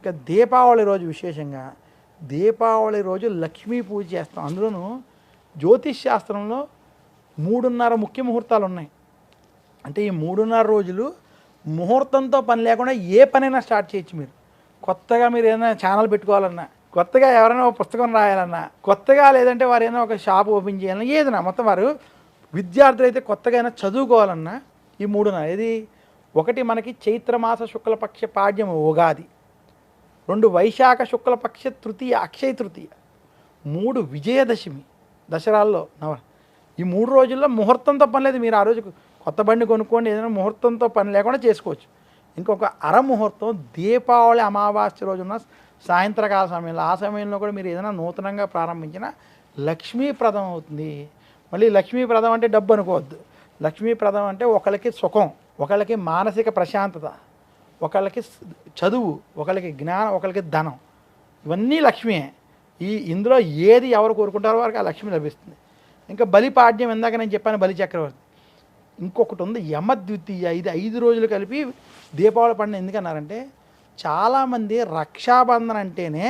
ఇంకా దీపావళి రోజు విశేషంగా దీపావళి రోజు లక్ష్మీ పూజ చేస్తాం. అందులోనూ జ్యోతిష్ శాస్త్రంలో మూడున్నర ముఖ్య ముహూర్తాలు ఉన్నాయి. అంటే ఈ మూడున్నర రోజులు ముహూర్తంతో పని లేకుండా ఏ పనైనా స్టార్ట్ చేయొచ్చు మీరు. కొత్తగా మీరు ఏదైనా ఛానల్ పెట్టుకోవాలన్నా కొత్తగా ఎవరైనా ఒక పుస్తకం రాయాలన్నా కొత్తగా లేదంటే వారు ఏదైనా ఒక షాప్ ఓపెన్ చేయాలన్నా ఏదైనా మొత్తం వారు విద్యార్థులు అయితే కొత్తగా అయినా చదువుకోవాలన్నా ఈ మూడున్నర. ఇది ఒకటి మనకి చైత్రమాస శుక్లపక్ష పాడ్యం ఉగాది. రెండు వైశాఖ శుక్లపక్ష తృతీయ అక్షయ తృతీయ మూడు విజయదశమి దసరాల్లో నవ ఈ మూడు రోజుల్లో ముహూర్తంతో పని లేదు. మీరు ఆ రోజు కొత్త బండి కొనుక్కోండి ఏదైనా ముహూర్తంతో పని లేకుండా చేసుకోవచ్చు. ఇంకొక అర ముహూర్తం దీపావళి అమావాస్య రోజున సాయంత్రకాల సమయంలో. ఆ సమయంలో కూడా మీరు ఏదైనా నూతనంగా ప్రారంభించిన లక్ష్మీప్రదం అవుతుంది. మళ్ళీ లక్ష్మీప్రదం అంటే డబ్బు అనుకోవద్దు. లక్ష్మీప్రదం అంటే ఒకరికి సుఖం ఒకళ్ళకి మానసిక ప్రశాంతత. ఒకళ్ళకి చదువు ఒకళ్ళకి జ్ఞానం ఒకళ్ళకి ధనం ఇవన్నీ లక్ష్మీయే ఈ ఇందులో ఏది ఎవరు కోరుకుంటారో వారికి ఆ లక్ష్మి లభిస్తుంది. ఇంకా బలిపాడ్యం ఇందాక నేను చెప్పాను బలి చక్రవర్తి. ఇంకొకటి ఉంది యమద్వితీయ. ఇది ఐదు రోజులు కలిపి దీపావళి పండుగ ఎందుకన్నారంటే చాలామంది రక్షాబంధన్ అంటేనే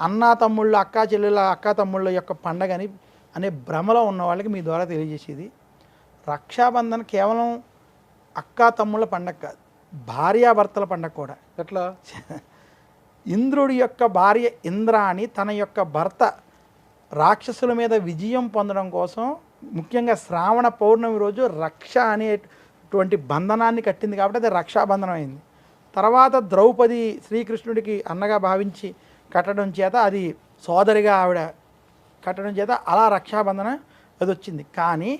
అన్నా తమ్ముళ్ళు అక్కా చెల్లెళ్ళ అక్కా తమ్ముళ్ళ యొక్క పండగని అనే భ్రమలో ఉన్న వాళ్ళకి మీ ద్వారా తెలియజేసేది. రక్షాబంధన్ కేవలం అక్కా తమ్ముళ్ళ పండగ కాదు. భార్యాభర్తల పండగ కూడా. ఎట్లా? ఇంద్రుడి యొక్క భార్య ఇంద్రాణి తన యొక్క భర్త రాక్షసుల మీద విజయం పొందడం కోసం ముఖ్యంగా శ్రావణ పౌర్ణమి రోజు రక్ష అనేటువంటి బంధనాన్ని కట్టింది కాబట్టి అది రక్షాబంధనం అయింది. తర్వాత ద్రౌపది శ్రీకృష్ణుడికి అన్నగా భావించి కట్టడం చేత అది సోదరిగా ఆవిడ కట్టడం చేత అలా రక్షాబంధనం అది వచ్చింది. కానీ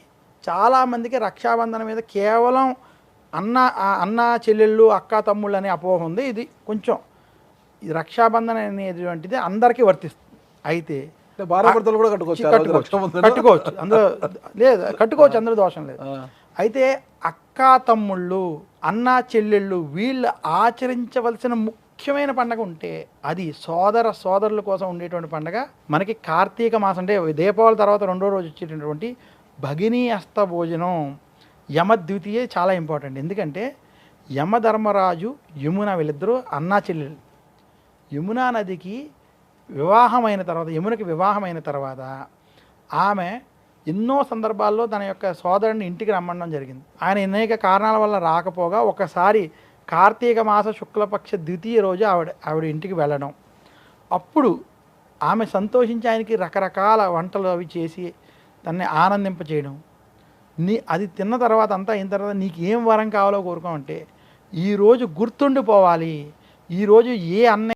చాలామందికి రక్షాబంధనం మీద కేవలం అన్న అన్న చెల్లెళ్ళు అక్క తమ్ముళ్ళు అనే అపోహ ఉంది. ఇది కొంచెం ఈ రక్షాబంధన అనేటువంటిది అందరికీ వర్తిస్తుంది. అయితే భార్యాభర్తలు కూడా కట్టుకోవచ్చు. కట్టుకోవచ్చు. అందులో లేదు కట్టుకోవచ్చు అందులో దోషం లేదు. అయితే అక్క తమ్ముళ్ళు అన్న చెల్లెళ్ళు వీళ్ళు ఆచరించవలసిన ముఖ్యమైన పండగ ఉంటే అది సోదర సోదరుల కోసం ఉండేటువంటి పండగ. మనకి కార్తీక మాసం అంటే దీపావళి తర్వాత రెండో రోజు వచ్చేటటువంటి భగినీ అస్త భోజనం. యమ ద్వితీయ చాలా ఇంపార్టెంట్. ఎందుకంటే యమధర్మరాజు యమున వీళ్ళిద్దరూ అన్నా చెల్లెలు. యమునా నదికి వివాహమైన తర్వాత యమునకి వివాహమైన తర్వాత ఆమె ఎన్నో సందర్భాల్లో తన యొక్క సోదరుని ఇంటికి రమ్మడం జరిగింది. ఆయన అనేక కారణాల వల్ల రాకపోగా ఒకసారి కార్తీక మాస శుక్లపక్ష ద్వితీయ రోజు ఆవిడ ఆవిడ ఇంటికి వెళ్ళడం. అప్పుడు ఆమె సంతోషించి ఆయనకి రకరకాల వంటలు అవి చేసి తన్ని ఆనందింప చేయడం నీ అది తిన్న తర్వాత అంతా అయిన తర్వాత నీకు ఏం వరం కావాలో కోరుకోమంటే ఈరోజు గుర్తుండిపోవాలి. ఈరోజు ఏ అన్న